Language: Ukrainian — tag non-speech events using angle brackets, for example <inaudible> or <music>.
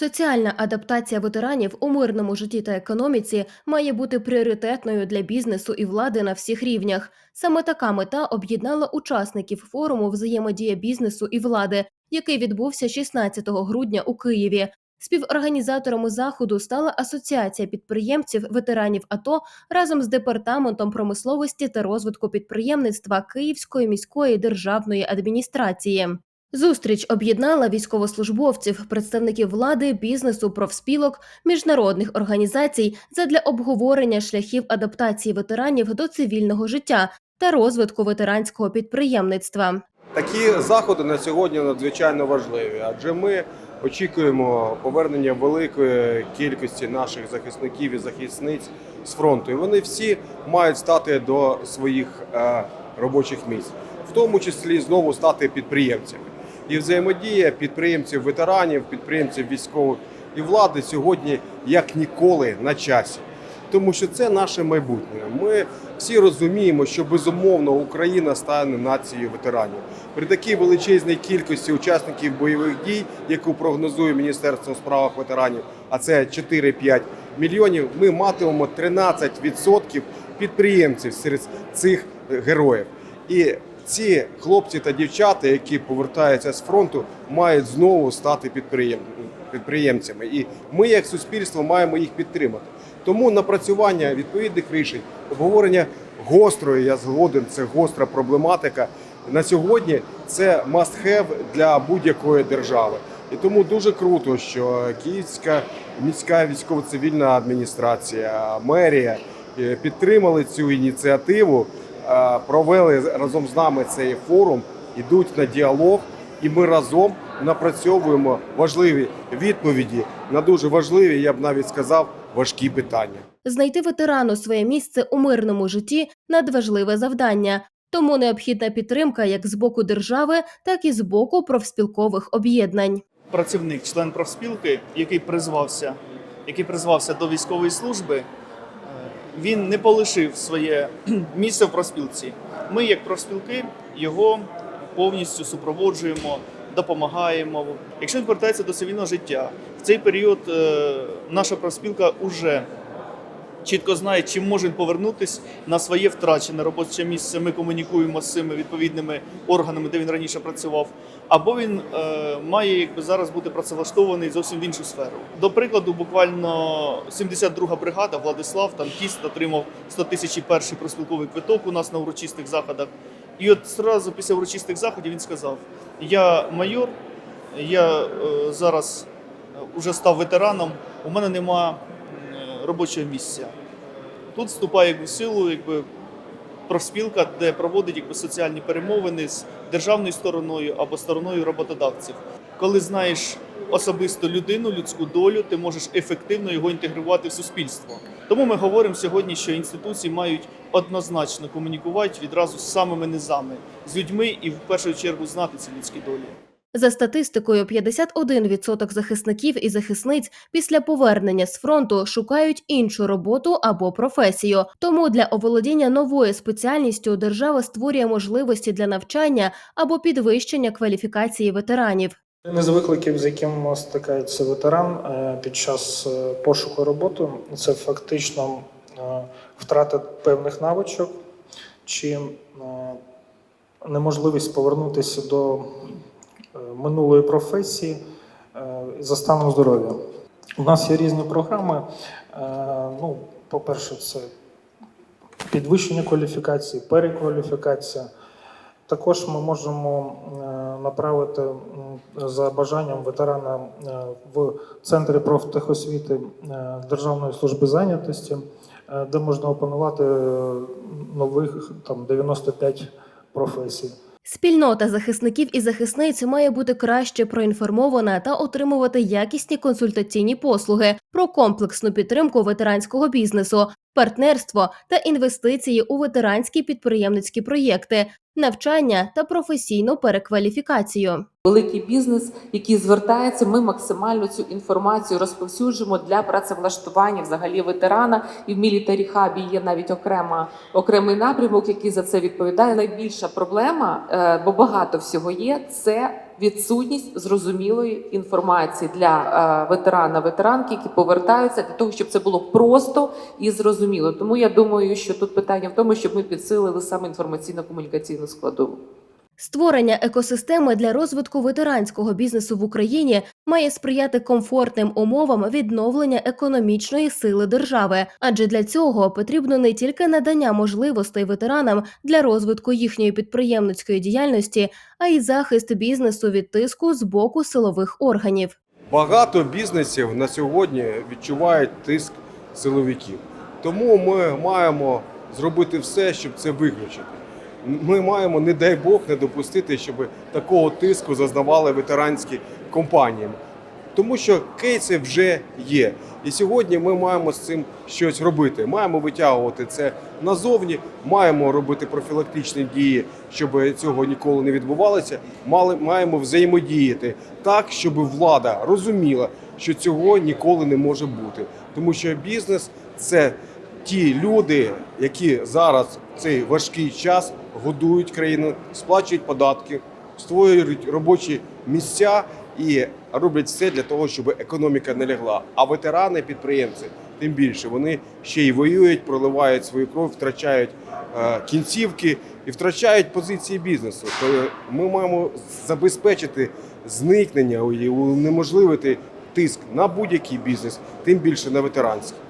Соціальна адаптація ветеранів у мирному житті та економіці має бути пріоритетною для бізнесу і влади на всіх рівнях. Саме така мета об'єднала учасників форуму взаємодія бізнесу і влади, який відбувся 16 грудня у Києві. Співорганізаторами заходу стала Асоціація підприємців ветеранів АТО разом з департаментом промисловості та розвитку підприємництва Київської міської державної адміністрації. Зустріч об'єднала військовослужбовців, представників влади, бізнесу, профспілок, міжнародних організацій задля обговорення шляхів адаптації ветеранів до цивільного життя та розвитку ветеранського підприємництва. Такі заходи на сьогодні надзвичайно важливі, адже ми очікуємо повернення великої кількості наших захисників і захисниць з фронту. І вони всі мають стати до своїх е, робочих місць, в тому числі знову стати підприємцями. І взаємодія підприємців, ветеранів, підприємців військових і влади сьогодні як ніколи на часі. Тому що це наше майбутнє. Ми всі розуміємо, що безумовно Україна стане нацією ветеранів. При такій величезній кількості учасників бойових дій, яку прогнозує Міністерство у справах ветеранів, а це 4-5 мільйонів, ми матимемо 13% підприємців серед цих героїв. І ці хлопці та дівчата, які повертаються з фронту, мають знову стати підприємцями. І ми, як суспільство, маємо їх підтримати. Тому напрацювання відповідних рішень, обговорення гострої, я згоден, це гостра проблематика. На сьогодні це must have для будь-якої держави. І тому дуже круто, що Київська міська військово-цивільна адміністрація, мерія е, підтримали цю ініціативу, провели разом з нами цей форум, ідуть на діалог, і ми разом напрацьовуємо важливі відповіді на дуже важливі, я б навіть сказав, важкі питання. Знайти ветерану своє місце у мирному житті надважливе завдання. Тому необхідна підтримка як з боку держави, так і з боку профспілкових об'єднань. працівник, член профспілки, який призвався, який призвався до військової служби, е, він не полишив своє <clears throat> місце в профспілці. Ми, як профспілки, його повністю супроводжуємо, допомагаємо. Якщо він повертається до цивільного життя, в цей період е, наша профспілка вже чітко знає, чи може повернутися на своє втрачене робоче місце. Ми комунікуємо з цими відповідними органами, де він раніше працював. Або він е, має якби зараз бути працевлаштований зовсім в іншу сферу. До прикладу, буквально 72-га бригада Владислав танкіст отримав 100 тисяч перший проспілковий квиток у нас на урочистих заходах. І от одразу після урочистих заходів він сказав: Я майор, я е, зараз вже став ветераном, у мене нема е, робочого місця. Тут вступає в силу якби, профспілка, де проводить якби, соціальні перемовини з державною стороною або стороною роботодавців. Коли знаєш особисту людину, людську долю, ти можеш ефективно його інтегрувати в суспільство. Тому ми говоримо сьогодні, що інституції мають однозначно комунікувати відразу з самими низами, з людьми і в першу чергу знати ці людські долі. За статистикою, 51% захисників і захисниць після повернення з фронту шукають іншу роботу або професію. Тому для оволодіння новою спеціальністю держава створює можливості для навчання або підвищення кваліфікації ветеранів. Один із викликів, з яким стикається ветеран е, під час е, пошуку роботи, це фактично е, втрата певних навичок чи неможливість повернутися до минулої професії е, за станом здоров'я. У нас є різні програми. Е, Ну, по-перше, це підвищення кваліфікації, перекваліфікація. Також ми можемо е, направити за бажанням ветерана е, в центрі профтехосвіти е, Державної служби зайнятості, е, де можна опанувати е, нових там 95 професій. Спільнота захисників і захисниць має бути краще проінформована та отримувати якісні консультаційні послуги про комплексну підтримку ветеранського бізнесу, партнерство та інвестиції у ветеранські підприємницькі проєкти, навчання та професійну перекваліфікацію. великий бізнес, який звертається, ми максимально цю інформацію розповсюджуємо для працевлаштування взагалі ветерана. І в мілітарі хабі є навіть окрема окремий напрямок, який за це відповідає. Найбільша проблема, е, бо багато всього є, це відсутність зрозумілої інформації для е, ветерана, ветеранки, які повертаються, для того, щоб це було просто і зрозуміло. Тому я думаю, що тут питання в тому, щоб ми підсилили саме інформаційно-комунікаційну складову. Створення екосистеми для розвитку ветеранського бізнесу в Україні має сприяти комфортним умовам відновлення економічної сили держави, адже для цього потрібно не тільки надання можливостей ветеранам для розвитку їхньої підприємницької діяльності, а й захист бізнесу від тиску з боку силових органів. Багато бізнесів на сьогодні відчувають тиск силовиків. Тому ми маємо зробити все, щоб це виключити. Ми маємо, не дай Бог, не допустити, щоб такого тиску зазнавали ветеранські компанії. Тому що кейси вже є. І сьогодні ми маємо з цим щось робити. Маємо витягувати це назовні, маємо робити профілактичні дії, щоб цього ніколи не відбувалося. Мали, маємо взаємодіяти так, щоб влада розуміла, що цього ніколи не може бути. Тому що бізнес це ті люди, які зараз в цей важкий час годують країну, сплачують податки, створюють робочі місця і роблять все для того, щоб економіка не лягла. А ветерани, підприємці, тим більше вони ще й воюють, проливають свою кров, втрачають е, кінцівки і втрачають позиції бізнесу. То ми маємо забезпечити зникнення і унеможливити тиск на будь-який бізнес, тим більше на ветеранський.